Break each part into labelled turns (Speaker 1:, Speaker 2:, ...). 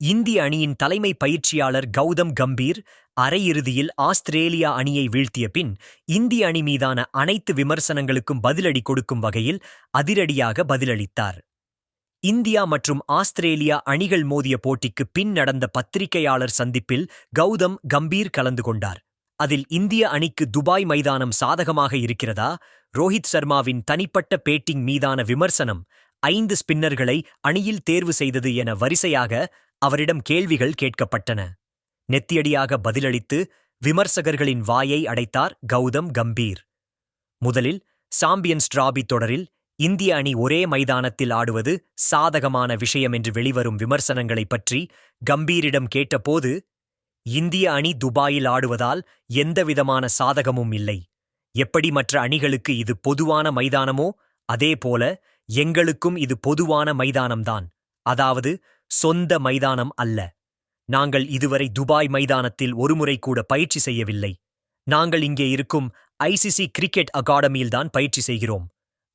Speaker 1: இந்திய அணியின் தலைமை பயிற்சியாளர் கௌதம் கம்பீர் அரையிறுதியில் ஆஸ்திரேலியா அணியை வீழ்த்திய பின் இந்திய அணி மீதான அனைத்து விமர்சனங்களுக்கும் பதிலடி கொடுக்கும் வகையில் அதிரடியாக பதிலளித்தார். இந்தியா மற்றும் ஆஸ்திரேலியா அணிகள் மோதிய போட்டிக்கு பின் நடந்த பத்திரிகையாளர் சந்திப்பில் கௌதம் கம்பீர் கலந்து கொண்டார். அதில் இந்திய அணிக்கு துபாய் மைதானம் சாதகமாக இருக்கிறதா? ரோஹித் சர்மாவின் தனிப்பட்ட பேட்டிங் மீதான விமர்சனம் ஐந்து ஸ்பின்னர்களை அணியில் தேர்வு செய்தது என வரிசையாக அவரிடம் கேள்விகள் கேட்கப்பட்டன. நெத்தியடியாக பதிலளித்து விமர்சகர்களின் வாயை அடைத்தார் கௌதம் கம்பீர். முதலில் சாம்பியன்ஸ் டிராபி தொடரில் இந்திய அணி ஒரே மைதானத்தில் ஆடுவது சாதகமான விஷயம் என்று வெளிவரும் விமர்சனங்களைப் பற்றி கம்பீரிடம் கேட்டபோது இந்திய அணி துபாயில் ஆடுவதால் எந்தவிதமான சாதகமும் இல்லை. எப்படி மற்ற அணிகளுக்கு இது பொதுவான மைதானமோ அதேபோல எங்களுக்கும் இது பொதுவான மைதானம்தான். அதாவது சொந்த மைதானம் அல்ல. நாங்கள் இதுவரை துபாய் மைதானத்தில் ஒருமுறை கூட பயிற்சி செய்யவில்லை. நாங்கள் இங்கே இருக்கும் ஐசிசி கிரிக்கெட் அகாடமியில்தான் பயிற்சி செய்கிறோம்.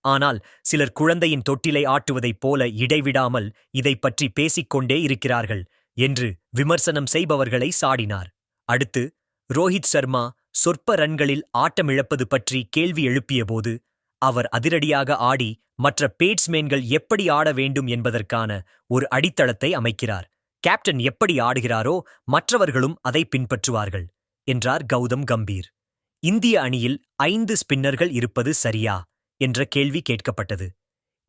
Speaker 1: ஆனால் சிலர் குழந்தையின் தொட்டிலை ஆட்டுவதைப் போல இடைவிடாமல் இதை பற்றி பேசிக்கொண்டே இருக்கிறார்கள் என்று விமர்சனம் செய்பவர்களை சாடினார். அடுத்து ரோஹித் சர்மா சொற்ப ரன்களில் ஆட்டமிழப்பது பற்றி கேள்வி எழுப்பியபோது அவர் அதிரடியாக ஆடி மற்ற பேட்ஸ்மேன்கள் எப்படி ஆட வேண்டும் என்பதற்கான ஒரு அடித்தளத்தை அமைக்கிறார். கேப்டன் எப்படி ஆடுகிறாரோ மற்றவர்களும் அதை பின்பற்றுவார்கள் என்றார் கௌதம் கம்பீர். இந்திய அணியில் ஐந்து ஸ்பின்னர்கள் இருப்பது சரியா? என்ற கேள்வி கேட்கப்பட்டது.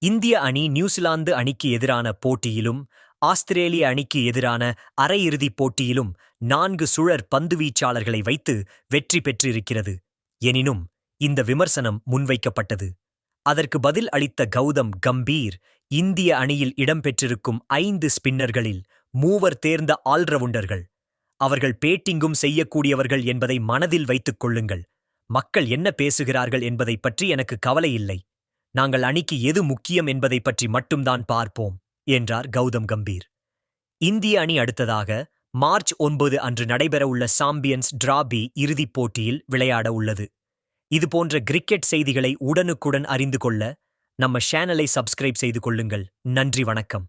Speaker 1: இந்திய அணி நியூசிலாந்து அணிக்கு எதிரான போட்டியிலும் ஆஸ்திரேலிய அணிக்கு எதிரான அரையிறுதிப் போட்டியிலும் நான்கு சுழற் பந்துவீச்சாளர்களை வைத்து வெற்றி பெற்றிருக்கிறது. எனினும் இந்த விமர்சனம் முன்வைக்கப்பட்டது. அதற்கு பதில் அளித்த கௌதம் கம்பீர் இந்திய அணியில் இடம்பெற்றிருக்கும் ஐந்து ஸ்பின்னர்களில் மூவர் தேர்ந்த ஆல்ரவுண்டர்கள். அவர்கள் பேட்டிங்கும் செய்யக்கூடியவர்கள் என்பதை மனதில் வைத்துக் கொள்ளுங்கள். மக்கள் என்ன பேசுகிறார்கள் என்பதைப் பற்றி எனக்கு கவலை இல்லை. நாங்கள் அணிக்கு எது முக்கியம் என்பதைப் பற்றி மட்டும்தான் பார்ப்போம் என்றார் கௌதம் கம்பீர். இந்திய அணி அடுத்ததாக மார்ச் ஒன்பது அன்று நடைபெறவுள்ள சாம்பியன்ஸ் டிராபி இறுதிப் போட்டியில் விளையாட உள்ளது இது போன்ற கிரிக்கெட் செய்திகளை உடனுக்குடன் அறிந்து கொள்ள நம்ம சேனலை சப்ஸ்கிரைப் செய்து கொள்ளுங்கள். நன்றி வணக்கம்.